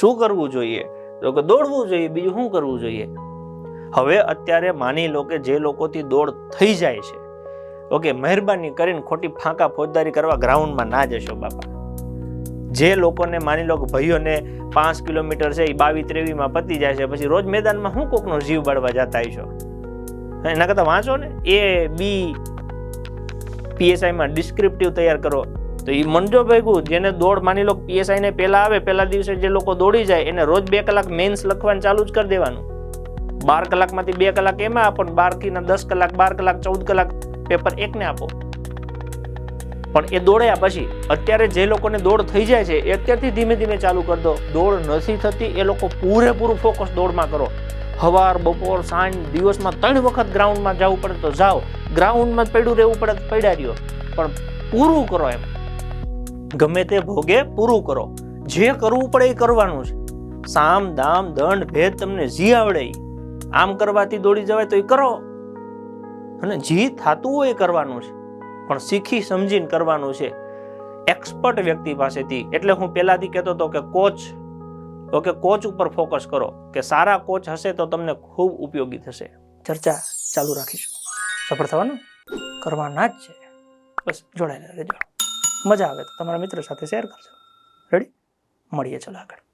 શું કરવું જોઈએ? તો કે દોડવું જોઈએ, બીજું શું કરવું જોઈએ? હવે અત્યારે માની લો કે જે લોકોથી દોડ થઈ જાય છે, ઓકે, મહેરબાની કરીને ખોટી ફાંકા ફોજદારી કરવા ગ્રાઉન્ડમાં ના જશો, બાપા. જે લોકોને માની લો કે ભાઈઓને પાંચ કિલોમીટર છે એ બાવીસ ત્રેવીસમાં પતી જાય છે, પછી રોજ મેદાનમાં હું કોકનો જીવ બાળવા જતા છો એના કરતાં વાંચો ને. એ બી પીએસઆઈમાં ડિસ્ક્રિપ્ટિવ તૈયાર કરો. તો એ મનજો ભેગું, જેને દોડ માની લો પીએસઆઈ ને પહેલા આવે પહેલા દિવસે જે લોકો દોડી જાય, એને રોજ બે કલાક મેન્સ લખવાનું ચાલુ જ કરી દેવાનું. બાર કલાકમાંથી બે કલાક એમાં આપો ને બારથી દસ કલાક, બાર કલાક, ચૌદ કલાક પેપર એકને આપો. પણ એ દોડ્યા પછી અત્યારે જે લોકોને દોડ થઈ જાય છે, એ અત્યારથી ધીમે ધીમે ચાલુ કરી દો. દોડ નથી થતી, એ લોકો પૂરેપૂરું ફોકસ દોડમાં કરો. સવાર બપોર, સાંજ, દિવસમાં ત્રણ વખત ગ્રાઉન્ડમાં જવું પડે તો જાઓ. ગ્રાઉન્ડમાં જ પડ્યું રહેવું પડે પડ્યા રહ્યો. પણ પૂરું કરો એમ. ગમે તે ભોગે પૂરું કરો. જે કરવું પડે એ કરવાનું છે. સામ, દામ, દંડ, ભેદ તમને જી આવડે આમ કરવાથી દોડી જવાય તો એ કરો. અને જી થતું હોય એ કરવાનું છે. પણ શીખી સમજીને કરવાનું છે. એક્સપર્ટ વ્યક્તિ પાસેથી, એટલે હું પહેલાંથી કહેતો હતો કે કોચ ઓકે કોચ ઉપર ફોકસ કરો. કે સારા કોચ હશે તો તમને ખૂબ ઉપયોગી થશે. ચર્ચા ચાલુ રાખીશું. સફળ થવાનું? કરવાના જ છે. બસ, જોડાયેલા રહેજો. મજા આવે તો તમારા મિત્રો સાથે શેર કરજો. રેડી મળીએ ચલો આગળ.